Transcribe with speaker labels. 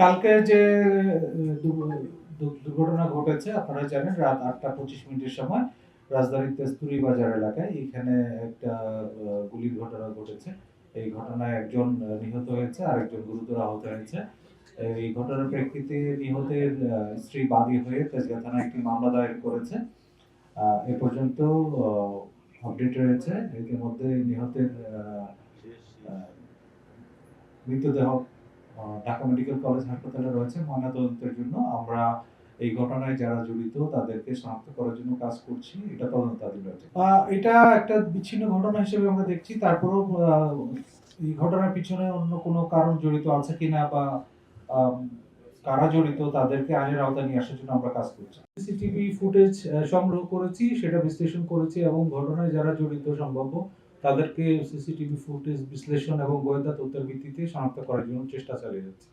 Speaker 1: কালকে যে দুর্ঘটনা ঘটেছে, আপনারা জানেন, রাত আটটা পঁচিশ মিনিটের সময় রাজধানীর তেস্তুরি বাজার এলাকায় এখানে একটা গুলির ঘটনা ঘটেছে। এই ঘটনায় একজন নিহত হয়েছে আর একজন গুরুতর আহত হয়েছে। এই ঘটনার প্রেক্ষিতে নিহতের স্ত্রী বাদী হয়ে তেজগাঁ থানায় একটি মামলা দায়ের করেছে। এ পর্যন্ত আপডেট রয়েছে। ইতিমধ্যে নিহতের মৃতদেহ ঢাকা মেডিকেল কলেজ হাসপাতালে রয়েছে ময়নাতদন্তের জন্য। আমরা এই ঘটনায় যারা জড়িত, তাদেরকে শনাক্ত করার জন্য কাজ করছি। এটা তদন্তাধীন রয়েছে। এটা একটা বিচ্ছিন্ন ঘটনা হিসেবে আমরা দেখছি। তারপরেও এই ঘটনার পিছনে অন্য কোনো কারণ জড়িত আছে কিনা বা কারা জড়িত, তাদেরকে আইনের আওতায় নিয়ে আসার জন্য আমরা কাজ করছি। সিসিটিভি ফুটেজ সংগ্রহ করেছি, সেটা বিশ্লেষণ করেছি এবং ঘটনায় যারা জড়িত, সম্ভাব্য তাদেরকে সিসিটিভি ফুটেজ বিশ্লেষণ এবং গোয়েন্দা তথ্যের ভিত্তিতে শনাক্ত করার জন্য চেষ্টা চালিয়ে যাচ্ছে।